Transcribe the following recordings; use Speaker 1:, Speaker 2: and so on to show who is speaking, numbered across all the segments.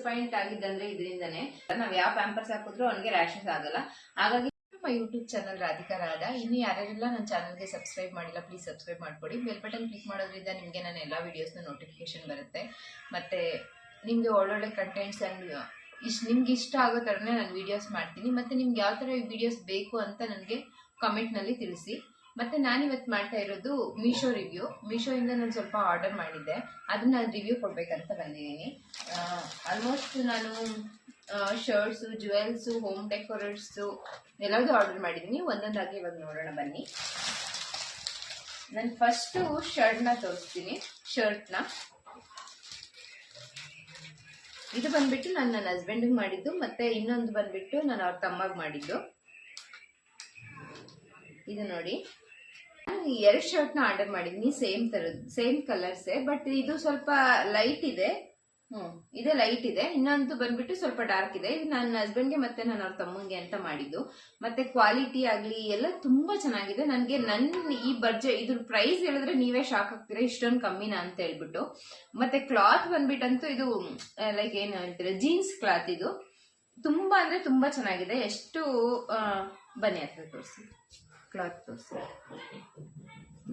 Speaker 1: Disappoint ಆಗಿದ್ದಂದ್ರೆ ಇದರಿಂದನೇ. ನಾವ್ ಯಾವ Pampers ಹಾಕಿದ್ರು ಅವನಿಗೆ ರ್ಯಾಷಸ್ ಆಗಲ್ಲ. ಹಾಗಾಗಿ ನಮ್ಮ ಯೂಟ್ಯೂಬ್ ಚಾನಲ್ ರಾಧಿಕಾ ರಾಧ. ಇನ್ನು ಯಾರ್ಯಾರೆಲ್ಲ ನನ್ನ ಚಾನಲ್ಗೆ ಸಬ್ಸ್ಕ್ರೈಬ್ ಮಾಡಿಲ್ಲ ಪ್ಲೀಸ್ ಸಬ್ಸ್ಕ್ರೈಬ್ ಮಾಡ್ಕೊಡಿ. ಬೆಲ್ ಬಟನ್ ಕ್ಲಿಕ್ ಮಾಡೋದ್ರಿಂದ ನಿಮಗೆ ನನ್ನ ಎಲ್ಲ ವಿಡಿಯೋಸ್ನ ನೋಟಿಫಿಕೇಶನ್ ಬರುತ್ತೆ. ಮತ್ತೆ ನಿಮಗೆ ಒಳ್ಳೊಳ್ಳೆ ಕಂಟೆಂಟ್ಸ್ ಅಂಡ್ ಇಷ್ಟು ನಿಮ್ಗೆ ಇಷ್ಟ ಆಗೋ ಥರನೇ ನಾನು ವೀಡಿಯೋಸ್ ಮಾಡ್ತೀನಿ. ಮತ್ತೆ ನಿಮ್ಗೆ ಯಾವ ಥರ ವಿಡಿಯೋಸ್ ಬೇಕು ಅಂತ ನನಗೆ ಕಮೆಂಟ್ನಲ್ಲಿ ತಿಳಿಸಿ. ಮತ್ತೆ ನಾನು ಇವತ್ತು ಮಾಡ್ತಾ ಇರೋದು ಮೀಶೋ ರಿವ್ಯೂ ಮೀಶೋಯಿಂದ ನಾನು ಸ್ವಲ್ಪ ಆರ್ಡರ್ ಮಾಡಿದ್ದೆ. ಅದನ್ನ ನಾನು ರಿವ್ಯೂ ಕೊಡ್ಬೇಕಂತ ಬಂದಿದ್ದೀನಿ. ಆಲ್ಮೋಸ್ಟ್ ನಾನು ಶರ್ಟ್ಸು ಜುವೆಲ್ಸು ಹೋಮ್ ಡೆಕೋರೇಟ್ಸು ಎಲ್ಲದೂ ಆರ್ಡರ್ ಮಾಡಿದ್ದೀನಿ. ಒಂದೊಂದಾಗಿ ಇವಾಗ ನೋಡೋಣ ಬನ್ನಿ. ನಾನು ಫಸ್ಟು ಶರ್ಟ್ನ ತೋರಿಸ್ತೀನಿ. ಶರ್ಟ್ನ ಇದು ಬಂದ್ಬಿಟ್ಟು ನಾನು ನನ್ನ ಹಸ್ಬೆಂಡಿಗೆ ಮಾಡಿದ್ದು, ಮತ್ತೆ ಇನ್ನೊಂದು ಬಂದ್ಬಿಟ್ಟು ನಾನು ಅವ್ರ ತಮ್ಮಗೆ ಮಾಡಿದ್ದು. ಇದು ನೋಡಿ. ನಾನು ಎರಡು ಶರ್ಟ್ನ ಆರ್ಡರ್ ಮಾಡಿದ್ದೀನಿ ಸೇಮ್ ತರದ್ ಸೇಮ್ ಕಲರ್ಸೇ ಬಟ್ ಇದು ಸ್ವಲ್ಪ ಲೈಟ್ ಇದೆ. ಹ್ಮ್, ಇದೆ ಲೈಟ್ ಇದೆ. ಇನ್ನೊಂದು ಬಂದ್ಬಿಟ್ಟು ಸ್ವಲ್ಪ ಡಾರ್ಕ್ ಇದೆ. ಇದು ನನ್ನ ಹಸ್ಬೆಂಡ್ಗೆ ಮತ್ತೆ ನಾನು ಅವ್ರ ತಮ್ಮಂಗೆ ಅಂತ ಮಾಡಿದ್ದು. ಮತ್ತೆ ಕ್ವಾಲಿಟಿ ಆಗ್ಲಿ, ಎಲ್ಲ ತುಂಬಾ ಚೆನ್ನಾಗಿದೆ. ನನಗೆ ನನ್ನ ಈ ಬಡ್ಜೆಟ್ ಇದ್ರ ಪ್ರೈಸ್ ಹೇಳಿದ್ರೆ ನೀವೇ ಶಾಕ್ ಆಗ್ತೀರಾ, ಇಷ್ಟೊಂದು ಕಮ್ಮಿನಾ ಅಂತ ಹೇಳ್ಬಿಟ್ಟು. ಮತ್ತೆ ಕ್ಲಾತ್ ಬಂದ್ಬಿಟ್ಟಂತೂ ಇದು ಲೈಕ್ ಏನು ಹೇಳ್ತೀರಾ ಜೀನ್ಸ್ ಕ್ಲಾತ್ ಇದು. ತುಂಬಾ ಅಂದ್ರೆ ತುಂಬಾ ಚೆನ್ನಾಗಿದೆ. ಎಷ್ಟು ಬನ್ನಿ ಹತ್ರ ತೋರಿಸಿ. ಕ್ಲಾತ್ ತೋರಿಸಿ.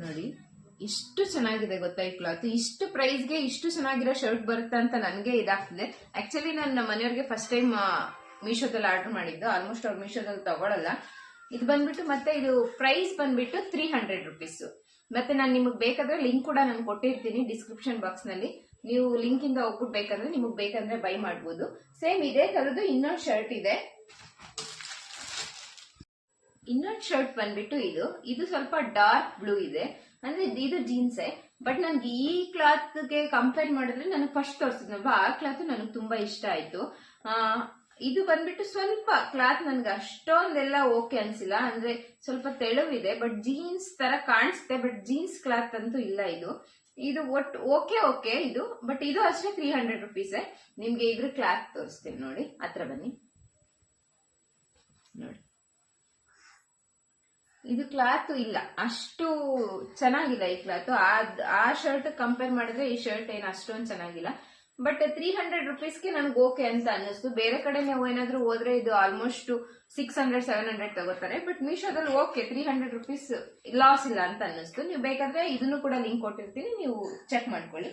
Speaker 1: ನೋಡಿ, ಇಷ್ಟು ಚೆನ್ನಾಗಿದೆ ಗೊತ್ತಾ ಈ ಕ್ಲಾತ್ ಇಷ್ಟು ಪ್ರೈಸ್ಗೆ ಇಷ್ಟು ಚೆನ್ನಾಗಿರೋ ಶರ್ಟ್ ಬರುತ್ತೆ ಅಂತ ನನಗೆ ಇದಾಗ್ತಿದೆ. ಆಕ್ಚುಲಿ ನಾನು ಮನೆಯವ್ರಿಗೆ ಫಸ್ಟ್ ಟೈಮ್ ಮೀಶೋದಲ್ಲಿ ಆರ್ಡರ್ ಮಾಡಿದ್ದು. ಆಲ್ಮೋಸ್ಟ್ ಅವ್ರು ಮೀಶೋದಲ್ಲಿ ತಗೊಳಲ್ಲ. ಇದು ಬಂದ್ಬಿಟ್ಟು ಮತ್ತೆ ಇದು ಪ್ರೈಸ್ ಬಂದ್ಬಿಟ್ಟು ತ್ರೀ ಹಂಡ್ರೆಡ್ ರುಪೀಸು ಮತ್ತೆ ನಾನು ನಿಮಗೆ ಬೇಕಾದ್ರೆ ಲಿಂಕ್ ಕೂಡ ನಾನು ಕೊಟ್ಟಿರ್ತೀನಿ ಡಿಸ್ಕ್ರಿಪ್ಷನ್ ಬಾಕ್ಸ್ನಲ್ಲಿ. ನೀವು ಲಿಂಕ್ ಇಂದ ಹೋಗ್ಬಿಟ್ಟು ಬೇಕಂದ್ರೆ ನಿಮಗೆ ಬೇಕಂದ್ರೆ ಬೈ ಮಾಡ್ಬೋದು. ಸೇಮ್ ಇದೇ ಥರದ್ದು ಇನ್ನೊಂದು ಶರ್ಟ್ ಇದೆ. ಇನ್ನೊಂದು ಶರ್ಟ್ ಬಂದ್ಬಿಟ್ಟು ಇದು. ಇದು ಸ್ವಲ್ಪ ಡಾರ್ಕ್ ಬ್ಲೂ ಇದೆ. ಅಂದ್ರೆ ಇದು ಜೀನ್ಸೇ ಬಟ್ ನನ್ಗೆ ಈ ಕ್ಲಾತ್ಗೆ ಕಂಪೇರ್ ಮಾಡಿದ್ರೆ ನನಗೆ ಫಸ್ಟ್ ತೋರಿಸಿದ್ನಲ್ವಾ ಆ ಕ್ಲಾತ್ ನನಗೆ ತುಂಬಾ ಇಷ್ಟ ಆಯ್ತು. ಇದು ಬಂದ್ಬಿಟ್ಟು ಸ್ವಲ್ಪ ಕ್ಲಾತ್ ನನ್ಗೆ ಅಷ್ಟೊಂದೆಲ್ಲ ಓಕೆ ಅನ್ಸಿಲ್ಲ. ಅಂದ್ರೆ ಸ್ವಲ್ಪ ತೆಳುವಿದೆ. ಬಟ್ ಜೀನ್ಸ್ ತರ ಕಾಣಿಸುತ್ತೆ ಬಟ್ ಜೀನ್ಸ್ ಕ್ಲಾತ್ ಅಂತೂ ಇಲ್ಲ ಇದು. ಇದು ಒಟ್ಟು ಓಕೆ ಓಕೆ ಇದು. ಬಟ್ ಇದು ಅಷ್ಟೇ ತ್ರೀ ಹಂಡ್ರೆಡ್ ರುಪೀಸೇ ನಿಮ್ಗೆ ಇದ್ರ ಕ್ಲಾತ್ ತೋರಿಸ್ತೀನಿ ನೋಡಿ. ಹತ್ರ ಬನ್ನಿ. ನೋಡಿ. ಇದು ಕ್ಲಾತ್ ಇಲ್ಲ. ಅಷ್ಟು ಚೆನ್ನಾಗಿಲ್ಲ ಈ ಕ್ಲಾತ್. ಆ ಶರ್ಟ್ ಕಂಪೇರ್ ಮಾಡಿದ್ರೆ ಈ ಶರ್ಟ್ ಏನು ಅಷ್ಟೊಂದು ಚೆನ್ನಾಗಿಲ್ಲ. ಬಟ್ ತ್ರೀ ಹಂಡ್ರೆಡ್ ರುಪೀಸ್ಗೆ ನನ್ಗೆ ಓಕೆ ಅಂತ ಅನ್ನಿಸ್ತು. ಬೇರೆ ಕಡೆ ನೀವು ಏನಾದರೂ ಹೋದ್ರೆ ಇದು almost six hundred seven hundred ತಗೋತಾರೆ. ಬಟ್ ಮೀಶೋದಲ್ಲಿ okay three hundred rupees loss ಇಲ್ಲ ಅಂತ ಅನ್ನಿಸ್ತು. ನೀವು ಬೇಕಾದ್ರೆ ಇದನ್ನು ಕೂಡ ಲಿಂಕ್ ಕೊಟ್ಟಿರ್ತೀನಿ. ನೀವು ಚೆಕ್ ಮಾಡ್ಕೊಳ್ಳಿ.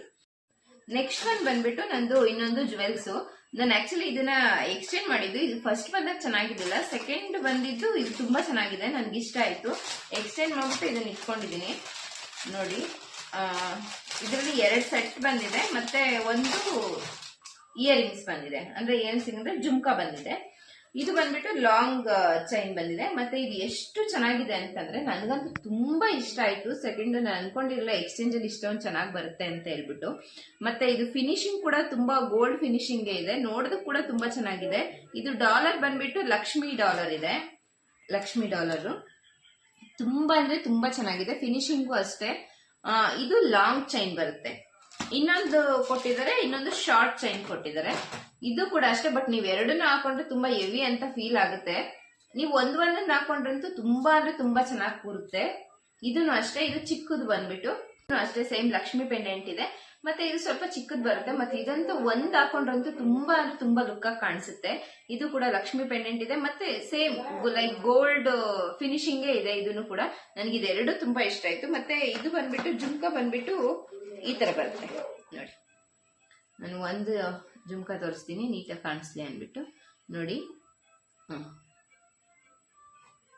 Speaker 1: ನೆಕ್ಸ್ಟ್ ಒನ್ ಬಂದ್ಬಿಟ್ಟು ನಂದು ಇನ್ನೊಂದು ಜುವೆಲ್ಸ್ ನಾನು ಆಕ್ಚುಲಿ ಇದನ್ನ ಎಕ್ಸ್ಚೇಂಜ್ ಮಾಡಿದ್ದು. ಇದು ಫಸ್ಟ್ ಬಂದಾಗ ಚೆನ್ನಾಗಿದ್ದಿಲ್ಲ. ಸೆಕೆಂಡ್ ಬಂದಿದ್ದು ಇದು ತುಂಬಾ ಚೆನ್ನಾಗಿದೆ. ನನಗೆ ಇಷ್ಟ ಆಯ್ತು. ಎಕ್ಸ್ಚೇಂಜ್ ಮಾಡ್ಬಿಟ್ಟು ಇದನ್ನ ಇಟ್ಕೊಂಡಿದ್ದೀನಿ. ನೋಡಿ ಇದರಲ್ಲಿ ಎರಡು ಸೆಟ್ ಬಂದಿದೆ. ಮತ್ತೆ ಒಂದು ಇಯರಿಂಗ್ಸ್ ಬಂದಿದೆ. ಅಂದ್ರೆ ಇಯರಿಂಗ್ಸ್ ಅಂದ್ರೆ ಜುಮ್ಕಾ ಬಂದಿದೆ. ಇದು ಬಂದ್ಬಿಟ್ಟು ಲಾಂಗ್ ಚೈನ್ ಬಂದಿದೆ. ಮತ್ತೆ ಇದು ಎಷ್ಟು ಚೆನ್ನಾಗಿದೆ ಅಂತಂದ್ರೆ ನನಗಂತೂ ತುಂಬಾ ಇಷ್ಟ ಆಯ್ತು. ಸೆಕೆಂಡ್ ನಾನು ಅನ್ಕೊಂಡಿರಲಿಲ್ಲ ಎಕ್ಸ್ಚೇಂಜ್ ಅಲ್ಲಿ ಇಷ್ಟೊಂದು ಚೆನ್ನಾಗಿ ಬರುತ್ತೆ ಅಂತ ಹೇಳ್ಬಿಟ್ಟು. ಮತ್ತೆ ಇದು ಫಿನಿಶಿಂಗ್ ಕೂಡ ತುಂಬಾ ಗೋಲ್ಡ್ ಫಿನಿಶಿಂಗ್ ಇದೆ. ನೋಡೋದಕ್ಕೆ ಕೂಡ ತುಂಬಾ ಚೆನ್ನಾಗಿದೆ. ಇದು ಡಾಲರ್ ಬಂದ್ಬಿಟ್ಟು ಲಕ್ಷ್ಮಿ ಡಾಲರ್ ಇದೆ. ಲಕ್ಷ್ಮಿ ಡಾಲರ್. ತುಂಬಾ ಅಂದ್ರೆ ತುಂಬಾ ಚೆನ್ನಾಗಿದೆ. ಫಿನಿಶಿಂಗು ಅಷ್ಟೇ. ಇದು ಲಾಂಗ್ ಚೈನ್ ಬರುತ್ತೆ. ಇನ್ನೊಂದು ಕೊಟ್ಟಿದ್ದಾರೆ, ಇನ್ನೊಂದು ಶಾರ್ಟ್ ಚೈನ್ ಕೊಟ್ಟಿದ್ದಾರೆ. ಇದು ಕೂಡ ಅಷ್ಟೇ ಬಟ್ ನೀವು ಎರಡನ್ನೂ ಹಾಕೊಂಡ್ರೆ ತುಂಬಾ ಹೆವಿ ಅಂತ ಫೀಲ್ ಆಗುತ್ತೆ. ನೀವು ಒಂದ್ ಒಂದೊಂದು ಹಾಕೊಂಡ್ರಂತೂ ತುಂಬಾ ಅಂದ್ರೆ ತುಂಬಾ ಚೆನ್ನಾಗಿ ಕೂರುತ್ತೆ. ಇದನ್ನು ಅಷ್ಟೇ, ಇದು ಚಿಕ್ಕದು ಬಂದ್ಬಿಟ್ಟು ಅಷ್ಟೇ ಸೇಮ್ ಲಕ್ಷ್ಮಿ ಪೆಂಡೆಂಟ್ ಇದೆ. ಮತ್ತೆ ಇದು ಸ್ವಲ್ಪ ಚಿಕ್ಕದ್ ಬರುತ್ತೆ, ಮತ್ತೆ ಇದಂತೂ ಒಂದ್ ಹಾಕೊಂಡ್ರಂತೂ ತುಂಬಾ ಅಂದ್ರೆ ತುಂಬಾ ಲುಕ್ ಕಾಣಿಸುತ್ತೆ. ಇದು ಕೂಡ ಲಕ್ಷ್ಮಿ ಪೆಂಡೆಂಟ್ ಇದೆ, ಮತ್ತೆ ಸೇಮ್ ಲೈಕ್ ಗೋಲ್ಡ್ ಫಿನಿಶಿಂಗೇ ಇದೆ ಇದನ್ನು ಕೂಡ. ನನಗೆ ಇದೆರಡು ತುಂಬಾ ಇಷ್ಟ ಆಯ್ತು. ಮತ್ತೆ ಇದು ಬಂದ್ಬಿಟ್ಟು, ಜುಮ್ಕಾ ಬಂದ್ಬಿಟ್ಟು ಈ ತರ ಬರುತ್ತೆ. ನೋಡಿ. ನಾನು ಒಂದು ಜುಮ್ಕ ತೋರಿಸ್ತೀನಿ, ನೀಟಾಗಿ ಕಾಣಿಸ್ಲಿ ಅಂದ್ಬಿಟ್ಟು. ನೋಡಿ. ಹ್ಮ್.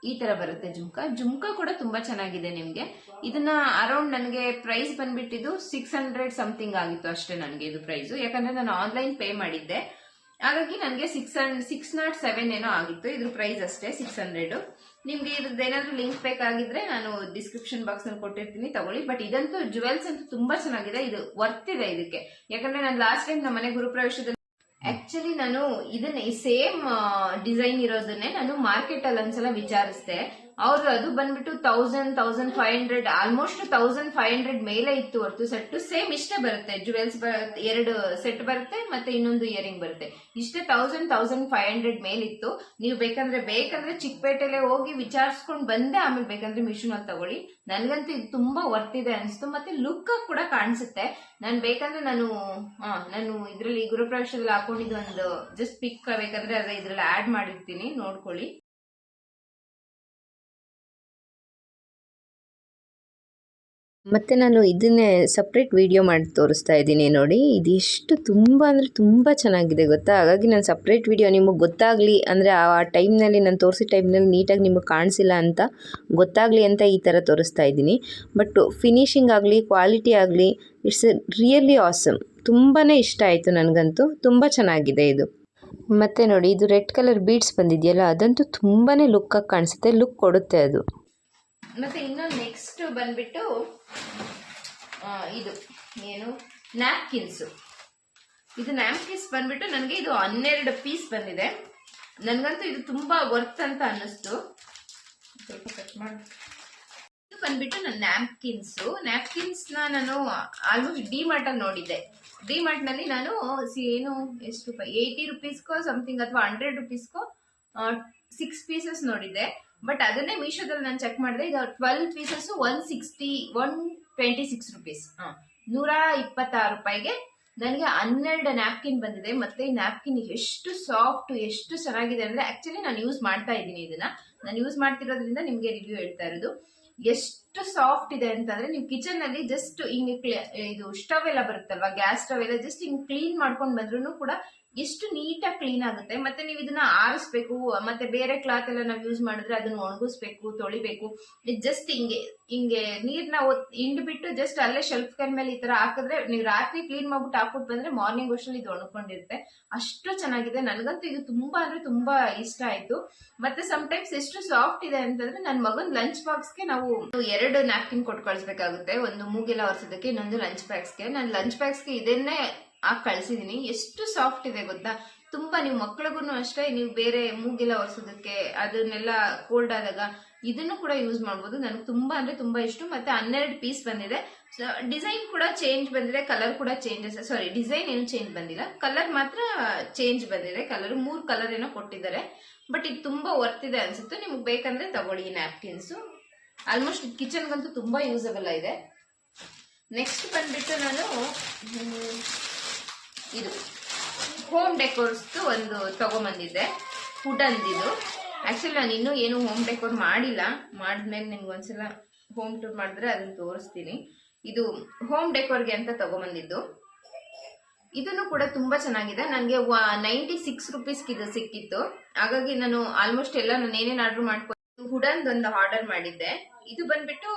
Speaker 1: ಈ ತರ ಬರುತ್ತೆ ಜುಮ್ಕಾ. ಜುಮ್ಕಾ ಕೂಡ ತುಂಬಾ ಚೆನ್ನಾಗಿದೆ ನಿಮ್ಗೆ. ಇದನ್ನ ಅರೌಂಡ್ ನನಗೆ ಪ್ರೈಸ್ ಬಂದ್ಬಿಟ್ಟಿದ್ದು ಸಿಕ್ಸ್ ಹಂಡ್ರೆಡ್ ಸಮಥಿಂಗ್ ಆಗಿತ್ತು ಅಷ್ಟೇ ನನಗೆ ಇದು ಪ್ರೈಸ್ ಯಾಕಂದ್ರೆ ನಾನು ಆನ್ಲೈನ್ ಪೇ ಮಾಡಿದ್ದೆ. ಹಾಗಾಗಿ ನನಗೆ ಸಿಕ್ಸ್ ಸಿಕ್ಸ್ ನಾಟ್ ಸೆವೆನ್ ಏನೋ ಆಗಿತ್ತು. ಇದ್ರ ಪ್ರೈಸ್ ಅಷ್ಟೇ ಸಿಕ್ಸ್ ಹಂಡ್ರೆಡ್ ನಿಮ್ಗೆ ಇದ್ರದ್ದು ಏನಾದ್ರು ಲಿಂಕ್ ಬೇಕಾಗಿದ್ರೆ ನಾನು ಡಿಸ್ಕ್ರಿಪ್ಷನ್ ಬಾಕ್ಸ್ನಲ್ಲಿ ಕೊಟ್ಟಿರ್ತೀನಿ, ತಗೊಳ್ಳಿ. ಬಟ್ ಇದಂತೂ ಜುವೆಲ್ಸ್ ಅಂತೂ ತುಂಬಾ ಚೆನ್ನಾಗಿದೆ. ಇದು ವರ್ತ್ ಇದೆ ಇದಕ್ಕೆ. ಯಾಕಂದ್ರೆ ನಾನು ಲಾಸ್ಟ್ ಟೈಮ್ ನಮ್ಮ ಮನೆ ಗುರುಪ್ರವೇಶದಲ್ಲಿ ಆಕ್ಚುಲಿ ನಾನು ಇದನ್ನೇ ಸೇಮ್ ಡಿಸೈನ್ ಇರೋದನ್ನೇ ನಾನು ಮಾರ್ಕೆಟ್ ಅಲ್ಲಿ ಒಂದ್ಸಲ ವಿಚಾರಿಸಿದೆ. ಅವ್ರು ಅದು ಬಂದ್ಬಿಟ್ಟು thousand thousand five hundred almost thousand five hundred ಮೇಲೆ ಇತ್ತು ಹೊರತು ಸೆಟ್ ಸೇಮ್ ಇಷ್ಟೇ ಬರುತ್ತೆ. ಜುವೆಲ್ಸ್ ಎರಡು ಸೆಟ್ ಬರುತ್ತೆ, ಮತ್ತೆ ಇನ್ನೊಂದು ಇಯರಿಂಗ್ ಬರುತ್ತೆ. ಇಷ್ಟೇ ತೌಸಂಡ್ ತೌಸಂಡ್ ಫೈವ್ ಹಂಡ್ರೆಡ್ ಮೇಲಿತ್ತು ನೀವು ಬೇಕಂದ್ರೆ ಬೇಕಂದ್ರೆ ಚಿಕ್ಕಪೇಟೆಲೆ ಹೋಗಿ ವಿಚಾರಿಸ್ಕೊಂಡು ಬಂದೆ, ಆಮೇಲೆ ಬೇಕಂದ್ರೆ ಮಿಷನಲ್ಲಿ ತಗೊಳ್ಳಿ. ನನ್ಗಂತೂ ಇದು ತುಂಬಾ ವರ್ತ್ ಇದೆ ಅನಿಸ್ತು. ಮತ್ತೆ ಲುಕ್ ಕೂಡ ಕಾಣಿಸುತ್ತೆ. ನಾನು ಬೇಕಂದ್ರೆ ನಾನು ನಾನು ಇದ್ರಲ್ಲಿ ಗುರುಪ್ರವೇಶದಲ್ಲಿ ಹಾಕೊಂಡಿದ್ದು ಒಂದು ಜಸ್ಟ್ ಪಿಕ್ ಬೇಕಂದ್ರೆ ಅದ್ರ ಇದ್ರಲ್ಲಿ ಆಡ್ ಮಾಡಿರ್ತೀನಿ. ನೋಡ್ಕೊಳ್ಳಿ.
Speaker 2: ಮತ್ತು ನಾನು ಇದನ್ನೇ ಸಪ್ರೇಟ್ ವಿಡಿಯೋ ಮಾಡಿ ತೋರಿಸ್ತಾ ಇದ್ದೀನಿ ನೋಡಿ. ಇದಿಷ್ಟು ತುಂಬ ಅಂದರೆ ತುಂಬ ಚೆನ್ನಾಗಿದೆ ಗೊತ್ತಾ? ಹಾಗಾಗಿ ನಾನು ಸಪ್ರೇಟ್ ವಿಡಿಯೋ ನಿಮಗೆ ಗೊತ್ತಾಗಲಿ ಅಂದರೆ ಆ ಟೈಮ್ನಲ್ಲಿ ನಾನು ತೋರಿಸಿದ ಟೈಮ್ನಲ್ಲಿ ನೀಟಾಗಿ ನಿಮಗೆ ಕಾಣಿಸಿಲ್ಲ ಅಂತ ಗೊತ್ತಾಗಲಿ ಅಂತ ಈ ಥರ ತೋರಿಸ್ತಾ ಇದ್ದೀನಿ. ಬಟ್ ಫಿನಿಶಿಂಗ್ ಆಗಲಿ ಕ್ವಾಲಿಟಿ ಆಗಲಿ ಇಟ್ಸ್ ರಿಯಲಿ ಆಸಮ್ ತುಂಬಾ ಇಷ್ಟ ಆಯಿತು ನನಗಂತೂ. ತುಂಬ ಚೆನ್ನಾಗಿದೆ ಇದು. ಮತ್ತು ನೋಡಿ, ಇದು ರೆಡ್ ಕಲರ್ ಬೀಡ್ಸ್ ಬಂದಿದೆಯಲ್ಲ, ಅದಂತೂ ತುಂಬಾ ಲುಕ್ಕಾಗಿ ಕಾಣಿಸುತ್ತೆ ಲುಕ್ ಕೊಡುತ್ತೆ ಅದು.
Speaker 1: ಮತ್ತೆ ಇನ್ನೊಂದು ನೆಕ್ಸ್ಟ್ ಬಂದ್ಬಿಟ್ಟು ಇದು ಏನು? ನ್ಯಾಪ್ಕಿನ್ಸ್ ಇದು ನ್ಯಾಪ್ಕಿನ್ಸ್ ಬಂದ್ಬಿಟ್ಟು ನನಗೆ ಇದು ಹನ್ನೆರಡು ಪೀಸ್ ಬಂದಿದೆ. ನನಗಂತೂ ಇದು ತುಂಬಾ ವರ್ತ್ ಅಂತ ಅನ್ನಿಸ್ತು. ಸ್ವಲ್ಪ ಕಟ್ ಮಾಡಿ. ಇದು ಬಂದ್ಬಿಟ್ಟು ನನ್ನ ನ್ಯಾಪ್ಕಿನ್ಸ್ ನ್ಯಾಪ್ಕಿನ್ಸ್ನ ನಾನು ಆಲ್ಮೋಸ್ಟ್ ಡಿ ಮಾರ್ಟ್ ಅಲ್ಲಿ ನೋಡಿದ್ದೆ. ಡಿ ಮಾರ್ಟ್ನಲ್ಲಿ ನಾನು ಸಿ- ಏನು ಎಷ್ಟು ರೂಪಾಯಿ? ಏಯ್ಟಿ ರುಪೀಸ್ಗೋ ಸಮಥಿಂಗ್ ಅಥವಾ ಹಂಡ್ರೆಡ್ ರುಪೀಸ್ಗೋ ಸಿಕ್ಸ್ ಪೀಸಸ್ ನೋಡಿದ್ದೆ. ಬಟ್ ಅದನ್ನೇ ಮೀಶೋದಲ್ಲಿ ನಾನು ಚೆಕ್ ಮಾಡಿದೆ, ಇದು twelve pieces one sixty one twenty six rupees ನೂರ ಇಪ್ಪತ್ತಾರು ರೂಪಾಯಿಗೆ ನನಗೆ ಹನ್ನೆರಡು ನ್ಯಾಪ್ಕಿನ್ ಬಂದಿದೆ. ಮತ್ತೆ ನ್ಯಾಪ್ಕಿನ್ ಎಷ್ಟು ಸಾಫ್ಟ್ ಎಷ್ಟು ಚೆನ್ನಾಗಿದೆ ಅಂದ್ರೆ ಆಕ್ಚುಲಿ ನಾನು ಯೂಸ್ ಮಾಡ್ತಾ ಇದ್ದೀನಿ ಇದನ್ನ. ನಾನು ಯೂಸ್ ಮಾಡ್ತಿರೋದ್ರಿಂದ ನಿಮಗೆ ರಿವ್ಯೂ ಹೇಳ್ತಾ ಇರೋದು. ಎಷ್ಟು ಸಾಫ್ಟ್ ಇದೆ ಅಂತಂದ್ರೆ ನೀವು ಕಿಚನ್ ಅಲ್ಲಿ ಜಸ್ಟ್ ಹಿಂಗೆ ಇದು ಸ್ಟವ್ ಎಲ್ಲ ಬರುತ್ತಲ್ವಾ ಗ್ಯಾಸ್ ಸ್ಟವ್ ಎಲ್ಲ ಜಸ್ಟ್ ಹಿಂಗ್ ಕ್ಲೀನ್ ಮಾಡ್ಕೊಂಡು ಬಂದ್ರು ಕೂಡ ಎಷ್ಟು ನೀಟಾಗಿ ಕ್ಲೀನ್ ಆಗುತ್ತೆ. ಮತ್ತೆ ನೀವು ಇದನ್ನ ಆರಿಸ್ಬೇಕು, ಮತ್ತೆ ಬೇರೆ ಕ್ಲಾತ್ ಎಲ್ಲ ನಾವು ಯೂಸ್ ಮಾಡಿದ್ರೆ ಅದನ್ನ ಒಣಗಿಸ್ಬೇಕು, ತೊಳಿಬೇಕು. ಜಸ್ಟ್ ಹಿಂಗೆ ಹಿಂಗೆ ನೀರ್ನ ಹಿಂಡ್ಬಿಟ್ಟು ಜಸ್ಟ್ ಅಲ್ಲೇ ಶೆಲ್ಫ್ ಕೈ ಮೇಲೆ ಈ ತರ ಹಾಕಿದ್ರೆ ನೀವು ರಾತ್ರಿ ಕ್ಲೀನ್ ಮಾಡ್ಬಿಟ್ಟು ಹಾಕ್ಬಿಟ್ಟು ಬಂದ್ರೆ ಮಾರ್ನಿಂಗ್ ವರ್ಷಲ್ಲಿ ಇದು ಒಣಕೊಂಡಿರುತ್ತೆ. ಅಷ್ಟು ಚೆನ್ನಾಗಿದೆ. ನನಗಂತೂ ಇದು ತುಂಬಾ ಅಂದ್ರೆ ತುಂಬಾ ಇಷ್ಟ ಆಯ್ತು. ಮತ್ತೆ ಟೈಮ್ಸ್ ಎಷ್ಟು ಸಾಫ್ಟ್ ಇದೆ ಅಂತಂದ್ರೆ ನನ್ನ ಮಗನ್ ಲಂಚ್ ಬಾಕ್ಸ್ಗೆ ನಾವು ಎರಡು ನ್ಯಾಪ್ಕಿನ್ ಕೊಟ್ಟು ಕಳಿಸ್ಬೇಕಾಗುತ್ತೆ ಒಂದು ಮೂಗೆಲ್ಲ ಒರೆಸೋದಕ್ಕೆ, ಇನ್ನೊಂದು ಲಂಚ್ ಬ್ಯಾಗ್ಸ್ಗೆ ನಾನು ಲಂಚ್ ಬ್ಯಾಗ್ಸ್ಗೆ ಇದನ್ನೇ ಹಾಕಿ ಕಳ್ಸಿದೀನಿ. ಎಷ್ಟು ಸಾಫ್ಟ್ ಇದೆ ಗೊತ್ತಾ? ತುಂಬಾ ನೀವು ಮಕ್ಳಿಗೂ ಅಷ್ಟೇ, ನೀವು ಬೇರೆ ಮೂಗಿಲ್ಲ ಒರೆಸೋದಕ್ಕೆ, ಅದನ್ನೆಲ್ಲ ಕೋಲ್ಡ್ ಆದಾಗ ಇದನ್ನು ಕೂಡ ಯೂಸ್ ಮಾಡ್ಬೋದು. ನನಗೆ ತುಂಬಾ ಅಂದ್ರೆ ತುಂಬಾ ಇಷ್ಟ. ಮತ್ತೆ ಹನ್ನೆರಡು ಪೀಸ್ ಬಂದಿದೆ. ಡಿಸೈನ್ ಕೂಡ ಚೇಂಜ್ ಬಂದಿದೆ ಕಲರ್ ಕೂಡ ಚೇಂಜಸ್ ಸಾರಿ ಡಿಸೈನ್ ಏನು ಚೇಂಜ್ ಬಂದಿಲ್ಲ. ಕಲರ್ ಮಾತ್ರ ಚೇಂಜ್ ಬಂದಿದೆ. ಕಲರ್ ಮೂರು ಕಲರ್ ಏನೋ ಕೊಟ್ಟಿದ್ದಾರೆ. ಬಟ್ ಇದು ತುಂಬಾ ವರ್ತ್ ಇದೆ ಅನ್ಸುತ್ತೆ. ನಿಮ್ಗೆ ಬೇಕಂದ್ರೆ ತಗೊಳ್ಳಿ ನ್ಯಾಪ್ಕಿನ್ಸ್ ಆಲ್ಮೋಸ್ಟ್ ಕಿಚನ್ಗಂತೂ ತುಂಬಾ ಯೂಸಬಲ್ ಆಗಿದೆ ನೆಕ್ಸ್ಟ್ ಬಂದ್ಬಿಟ್ಟು ನಾನು ಇದು. ಹೋಮ್ ಡೆಕೋರ್ಸ್ದು ಒಂದು ತಗೊಂಬಂದಿದ್ದೆ. ಇದು ಆ್ಯಕ್ಚುಲಿ ನಾನು ಇನ್ನೂ ಏನು ಹೋಮ್ ಡೆಕೋರ್ ಮಾಡಿಲ್ಲ. ಮಾಡಿದ್ಮೇಲೆ ನಿಮ್ಗೆ ಒಂದ್ಸಲ ಹೋಮ್ ಟೂರ್ ಮಾಡಿದ್ರೆ ಅದನ್ನ ತೋರಿಸ್ತೀನಿ. ಇದು ಹೋಮ್ ಡೆಕೋರ್ಗೆ ಅಂತ ತಗೊಂಬಂದಿದ್ದು. ಇದನ್ನು ಕೂಡ ತುಂಬಾ ಚೆನ್ನಾಗಿದೆ. ನನಗೆ ನೈಂಟಿ ಸಿಕ್ಸ್ ರುಪೀಸ್ಗೆ ಇದು ಸಿಕ್ಕಿತ್ತು. ಹಾಗಾಗಿ ನಾನು ಆಲ್ಮೋಸ್ಟ್ ಎಲ್ಲ ನಾನು ಏನೇನು ಆರ್ಡರ್ ಮಾಡ್ಕೊಂಡು ಹುಡನ್ ಒಂದು ಆರ್ಡರ್ ಮಾಡಿದ್ದೆ. ಇದು ಬಂದ್ಬಿಟ್ಟು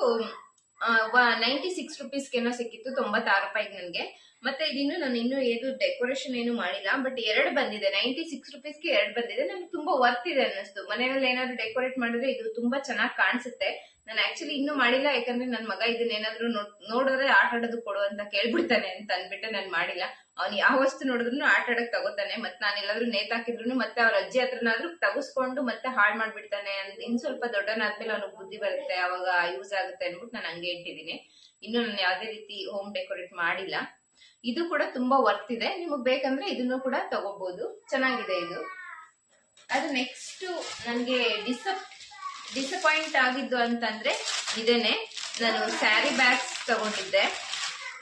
Speaker 1: ನೈಂಟಿ ಸಿಕ್ಸ್ ರುಪೀಸ್ಗೇನೋ ಸಿಕ್ಕಿತ್ತು. ತೊಂಬತ್ತಾರು ರೂಪಾಯಿಗೆ ನನಗೆ. ಮತ್ತೆ ಇದಿನ್ನು ನಾನು ಇನ್ನು ಏನು ಡೆಕೋರೇಷನ್ ಏನು ಮಾಡಿಲ್ಲ ಬಟ್ ಎರಡು ಬಂದಿದೆ. ನೈಂಟಿ ಸಿಕ್ಸ್ ರುಪೀಸ್ಗೆ ಎರಡು ಬಂದಿದೆ. ನನಗೆ ತುಂಬಾ ವರ್ತ್ ಇದೆ ಅನ್ನಿಸ್ತು. ಮನೆಯಲ್ಲಿ ಏನಾದ್ರು ಡೆಕೋರೇಟ್ ಮಾಡಿದ್ರೆ ಇದು ತುಂಬಾ ಚೆನ್ನಾಗಿ ಕಾಣಿಸುತ್ತೆ. ನಾನು ಆಕ್ಚುಲಿ ಇನ್ನು ಮಾಡಿಲ್ಲ, ಯಾಕಂದ್ರೆ ನನ್ನ ಮಗ ಇದನ್ನ ಏನಾದ್ರು ನೋಡ್- ನೋಡಿದ್ರೆ ಆಟ ಆಡೋದು ಕೊಡು ಅಂತ ಕೇಳ್ಬಿಡ್ತಾನೆ ಅಂತ ಅಂದ್ಬಿಟ್ಟು ನಾನು ಮಾಡಿಲ್ಲ. ಅವ್ನು ಯಾವ ವಸ್ತು ನೋಡಿದ್ರು ಆಟ ಆಡಕ್ ತಗೋತಾನೆ. ಮತ್ತೆ ನಾನು ಎಲ್ಲಾದ್ರೂ ನೇತಾಕಿದ್ರು ಮತ್ತೆ ಅವ್ರ ಅಜ್ಜಿ ಹತ್ರನಾದ್ರೂ ತಗಸ್ಕೊಂಡು ಮತ್ತೆ ಹಾಳು ಮಾಡ್ಬಿಡ್ತಾನೆ. ಇನ್ ಸ್ವಲ್ಪ ದೊಡ್ಡನಾದ್ಮೇಲೆ ಅವ್ನಿಗೆ ಬುದ್ಧಿ ಬರುತ್ತೆ, ಅವಾಗ ಯೂಸ್ ಆಗುತ್ತೆ ಅನ್ಬಿಟ್ಟು ನಾನು ಹಂಗೆ ಇಟ್ಟಿದ್ದೀನಿ. ಇನ್ನು ನಾನು ಯಾವುದೇ ರೀತಿ ಹೋಮ್ ಡೆಕೋರೇಟ್ ಮಾಡಿಲ್ಲ. ಇದು ಕೂಡ ತುಂಬಾ ವರ್ತ್ ಇದೆ. ನಿಮಗೆ ಬೇಕಂದ್ರೆ ಇದನ್ನು ಕೂಡ ತಗೋಬಹುದು ಚೆನ್ನಾಗಿದೆ ಇದು. ಅದು ನೆಕ್ಸ್ಟ್ ನನಗೆ ಡಿಸಪ್ ಡಿಸಪಾಯಿಂಟ್ ಆಗಿದ್ದು ಅಂತಂದ್ರೆ ಇದೇನೆ. ನಾನು ಸ್ಯಾರಿ ಬ್ಯಾಗ್ಸ್ ತಗೊಂಡಿದ್ದೆ.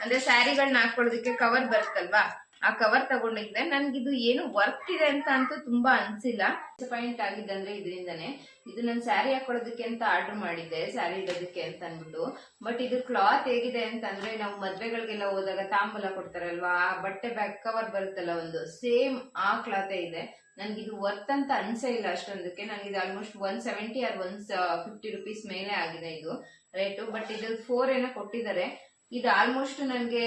Speaker 1: ಅಂದ್ರೆ ಸ್ಯಾರಿಗಳನ್ನ ಹಾಕೊಳ್ಳೋದಕ್ಕೆ ಕವರ್ ಬರುತ್ತಲ್ವಾ? ಆ ಕವರ್ ತಗೊಂಡಿದ್ದೆ. ನನ್ಗಿದು ಏನು ವರ್ತ್ ಇದೆ ಅಂತ ಅಂತೂ ತುಂಬಾ ಅನ್ಸಿಲ್ಲ. ಡಿಸಪಾಯಿಂಟ್ ಆಗಿದ್ದಂದ್ರೆ ಇದರಿಂದನೇ ಇದು ನಾನು ಸ್ಯಾರಿ ಹಾಕೊಳ್ಳೋದಕ್ಕೆ ಅಂತ ಆರ್ಡರ್ ಮಾಡಿದ್ದೆ ಸ್ಯಾರಿ ಇಡೋದಕ್ಕೆ ಅಂತ ಅಂದ್ಬಿಟ್ಟು. ಬಟ್ ಇದು ಕ್ಲಾತ್ ಹೇಗಿದೆ ಅಂತಂದ್ರೆ ನಾವು ಮದ್ವೆಗಳಿಗೆಲ್ಲ ಹೋದಾಗ ತಾಂಬೂಲ ಕೊಡ್ತಾರಲ್ವಾ, ಆ ಬಟ್ಟೆ ಬ್ಯಾಗ್ ಕವರ್ ಬರುತ್ತಲ್ಲ ಒಂದು ಸೇಮ್ ಆ ಕ್ಲಾತ್ ಇದೆ. ನನ್ಗೆ ಇದು ವರ್ತ್ ಅಂತ ಅನ್ಸೇ ಇಲ್ಲ ಅಷ್ಟೊಂದಕ್ಕೆ. ನನಗೆ ಇದು almost one seventy or one fifty rupees ಮೇಲೆ ಆಗಿದೆ ಇದು ರೇಟು ಬಟ್ ಇದು ಫೋರ್ ಏನೋ ಕೊಟ್ಟಿದ್ದಾರೆ. ಇದು ಆಲ್ಮೋಸ್ಟ್ ನನಗೆ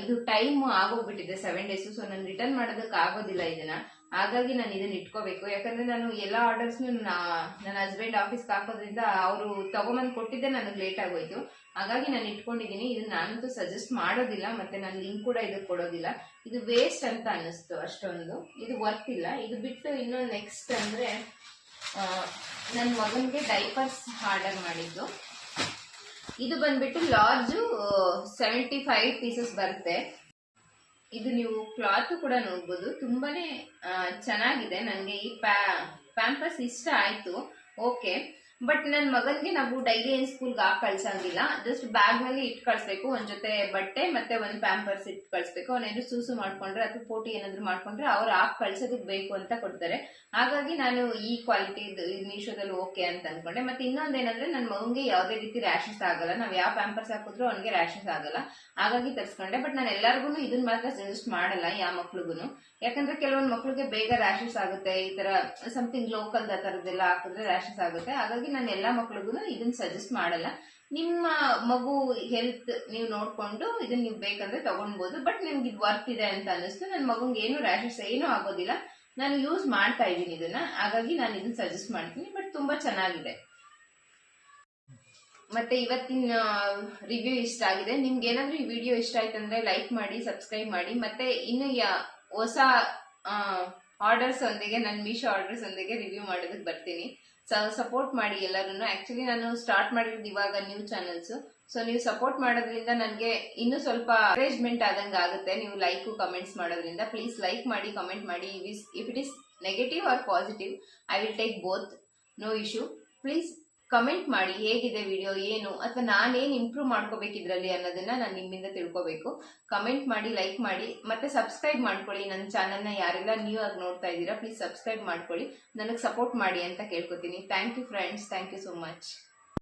Speaker 1: ಇದು ಟೈಮ್ ಆಗೋಗ್ಬಿಟ್ಟಿದೆ ಸೆವೆನ್ ಡೇಸ್ ಸೊ ನಾನು ರಿಟರ್ನ್ ಮಾಡೋದಕ್ಕೆ ಆಗೋದಿಲ್ಲ ಇದನ್ನ. ಹಾಗಾಗಿ ನಾನು ಇದನ್ನ ಇಟ್ಕೋಬೇಕು. ಯಾಕಂದ್ರೆ ನಾನು ಎಲ್ಲ ಆರ್ಡರ್ಸ್ ನನ್ನ ಹಸ್ಬೆಂಡ್ ಆಫೀಸ್ಗೆ ಹಾಕೋದ್ರಿಂದ ಅವರು ತಗೊಂಬಂದು ಕೊಟ್ಟಿದ್ದೆ ನನಗೆ ಲೇಟ್ ಆಗೋಯ್ತು. ಹಾಗಾಗಿ ನಾನು ಇಟ್ಕೊಂಡಿದ್ದೀನಿ. ಇದನ್ನ ನಾನಂತೂ ಸಜೆಸ್ಟ್ ಮಾಡೋದಿಲ್ಲ, ಮತ್ತೆ ನಾನು ಲಿಂಕ್ ಕೂಡ ಇದಕ್ಕೆ ಕೊಡೋದಿಲ್ಲ. ಇದು ವೇಸ್ಟ್ ಅಂತ ಅನ್ನಿಸ್ತು ಅಷ್ಟೊಂದು. ಇದು ವರ್ತ್ ಇಲ್ಲ. ಇದು ಬಿಟ್ಟು ಇನ್ನೊಂದು ನೆಕ್ಸ್ಟ್ ಅಂದ್ರೆ ನನ್ನ ಮಗನಿಗೆ ಡೈಪರ್ಸ್ ಆರ್ಡರ್ ಮಾಡಿದ್ದು. ಇದು ಬಂದ್ಬಿಟ್ಟು ಲಾರ್ಜು ಸೆವೆಂಟಿ ಫೈವ್ ಪೀಸಸ್ ಬರುತ್ತೆ. ಇದು ನೀವು ಕ್ಲಾತ್ ಕೂಡ ನೋಡ್ಬೋದು. ತುಂಬಾನೇ ಚೆನ್ನಾಗಿದೆ. ನನಗೆ ಈ ಪ್ಯಾಂಪಸ್ ಇಷ್ಟ ಆಯ್ತು. ಓಕೆ ಬಟ್ ನನ್ನ ಮಗನಿಗೆ ನಾವು ಡೈಲಿ ಏನ್ ಸ್ಕೂಲ್ಗೆ ಹಾಕಿ ಕಳ್ಸಂಗಿಲ್ಲ. ಜಸ್ಟ್ ಬ್ಯಾಗ್ನಲ್ಲಿ ಇಟ್ಟು ಕಳಿಸ್ಬೇಕು, ಒಂದ್ ಜೊತೆ ಬಟ್ಟೆ ಮತ್ತೆ ಒಂದ್ ಪ್ಯಾಂಪರ್ಸ್ ಇಟ್ಟು ಕಳಿಸ್ಬೇಕು. ಅವನೇನು ಸೂಸು ಮಾಡ್ಕೊಂಡ್ರೆ ಅಥವಾ ಪೋಟಿ ಏನಾದ್ರು ಮಾಡ್ಕೊಂಡ್ರೆ ಅವ್ರು ಹಾಕ್ ಕಳ್ಸೋದಕ್ ಬೇಕು ಅಂತ ಕೊಡ್ತಾರೆ. ಹಾಗಾಗಿ ನಾನು ಈ ಕ್ವಾಲಿಟಿ ಮೀಶೋದಲ್ಲಿ ಓಕೆ ಅಂತ ಅನ್ಕೊಂಡೆ. ಮತ್ತೆ ಇನ್ನೊಂದೇನಂದ್ರೆ ನನ್ನ ಮಗನಿಗೆ ಯಾವುದೇ ರೀತಿ ರ್ಯಾಷಸ್ ಆಗಲ್ಲ. ನಾವ್ ಯಾವ ಪ್ಯಾಂಪರ್ಸ್ ಹಾಕಿದ್ರು ಅವನಿಗೆ ರ್ಯಾಷಸ್ ಆಗಲ್ಲ. ಹಾಗಾಗಿ ತರಿಸ್ಕೊಂಡೆ. ಬಟ್ ನಾನು ಎಲ್ಲಾರ್ಗು ಇದನ್ನ ಮಾತ್ರ ಸಜೆಸ್ಟ್ ಮಾಡಲ್ಲ, ಯಾವ ಮಕ್ಳಿಗೂ ಯಾಕಂದ್ರೆ ಕೆಲವೊಂದು ಮಕ್ಳಿಗೆ ಬೇಗ ರ್ಯಾಷಸ್ ಆಗುತ್ತೆ. ಈ ತರ ಸಮಥಿಂಗ್ ಲೋಕಲ್ ಆ ಹಾಕಿದ್ರೆ ರ್ಯಾಶಸ್ ಆಗುತ್ತೆ. ಹಾಗಾಗಿ ನಾನು ಎಲ್ಲಾ ಮಕ್ಳಿಗೂ ಇದನ್ನ ಸಜೆಸ್ಟ್ ಮಾಡಲ್ಲ. ನಿಮ್ಮ ಮಗು ಹೆಲ್ತ್ ನೀವು ನೋಡ್ಕೊಂಡು ಇದನ್ನ ನೀವು ಬೇಕಂದ್ರೆ ತಗೊಳ್ಬಹುದು ಬಟ್ ನಿಮ್ಗೆ ಇದು ವರ್ತ್ ಇದೆ ಅಂತ ಅನಿಸ್ತು ನನ್ನ ಮಗಂಗೆ ಏನು ರ್ಯಾಷಸ್ ಏನೂ ಆಗೋದಿಲ್ಲ. ನಾನು ಯೂಸ್ ಮಾಡ್ತಾ ಇದ್ದೀನಿ ಇದನ್ನ. ಹಾಗಾಗಿ ನಾನು ಇದನ್ನ ಸಜೆಸ್ಟ್ ಮಾಡ್ತೀನಿ. ಬಟ್ ತುಂಬಾ ಚೆನ್ನಾಗಿದೆ. ಮತ್ತೆ ಇವತ್ತಿನ ರಿವ್ಯೂ ಇಷ್ಟ ಆಗಿದೆ. ನಿಮ್ಗೆ ಏನಾದ್ರೂ ಈ ವಿಡಿಯೋ ಇಷ್ಟ ಆಯ್ತಂದ್ರೆ ಲೈಕ್ ಮಾಡಿ ಸಬ್ಸ್ಕ್ರೈಬ್ ಮಾಡಿ. ಮತ್ತೆ ಇನ್ನು ಹೊಸ ಆರ್ಡರ್ಸ್ ಒಂದಿಗೆ ನನ್ನ ಮೀಶೋ ಆರ್ಡರ್ಸ್ ಒಂದಿಗೆ ರಿವ್ಯೂ ಮಾಡೋದಕ್ಕೆ ಬರ್ತೀನಿ. ಸಪೋರ್ಟ್ ಮಾಡಿ ಎಲ್ಲರೂ ಆಕ್ಚುಲಿ ನಾನು ಸ್ಟಾರ್ಟ್ ಮಾಡಿರೋದು ಇವಾಗ ನ್ಯೂ ಚಾನಲ್ಸ್ ಸೊ ನೀವು ಸಪೋರ್ಟ್ ಮಾಡೋದ್ರಿಂದ ನನಗೆ ಇನ್ನೂ ಸ್ವಲ್ಪ ಎಂಕರೇಜ್ಮೆಂಟ್ ಆದಂಗೆ ಆಗುತ್ತೆ. ನೀವು ಲೈಕ್ ಕಮೆಂಟ್ಸ್ ಮಾಡೋದ್ರಿಂದ. ಪ್ಲೀಸ್ ಲೈಕ್ ಮಾಡಿ ಕಮೆಂಟ್ ಮಾಡಿ. If it is negative or positive I will take both no issue please comment ಮಾಡಿ ಹೇಗಿದೆ ವಿಡಿಯೋ ಏನು ಅಥವಾ ನಾನೇನು ಇಂಪ್ರೂವ್ ಮಾಡ್ಕೋಬೇಕು ಇದರಲ್ಲಿ ಅನ್ನೋದನ್ನ ನಾನು ನಿಮ್ಮಿಂದ ತಿಳ್ಕೋಬೇಕು. ಕಮೆಂಟ್ ಮಾಡಿ ಲೈಕ್ ಮಾಡಿ, ಮತ್ತೆ ಸಬ್ಸ್ಕ್ರೈಬ್ ಮಾಡ್ಕೊಳ್ಳಿ ನನ್ನ ಚಾನಲ್ನ ಯಾರೆಲ್ಲ ನ್ಯೂ ಆಗಿ ನೋಡ್ತಾ ಇದ್ದೀರಾ ಪ್ಲೀಸ್ ಸಬ್ಸ್ಕ್ರೈಬ್ ಮಾಡ್ಕೊಳ್ಳಿ. ನನಗೆ ಸಪೋರ್ಟ್ ಮಾಡಿ ಅಂತ ಕೇಳ್ಕೊತೀನಿ. Thank you friends thank you so much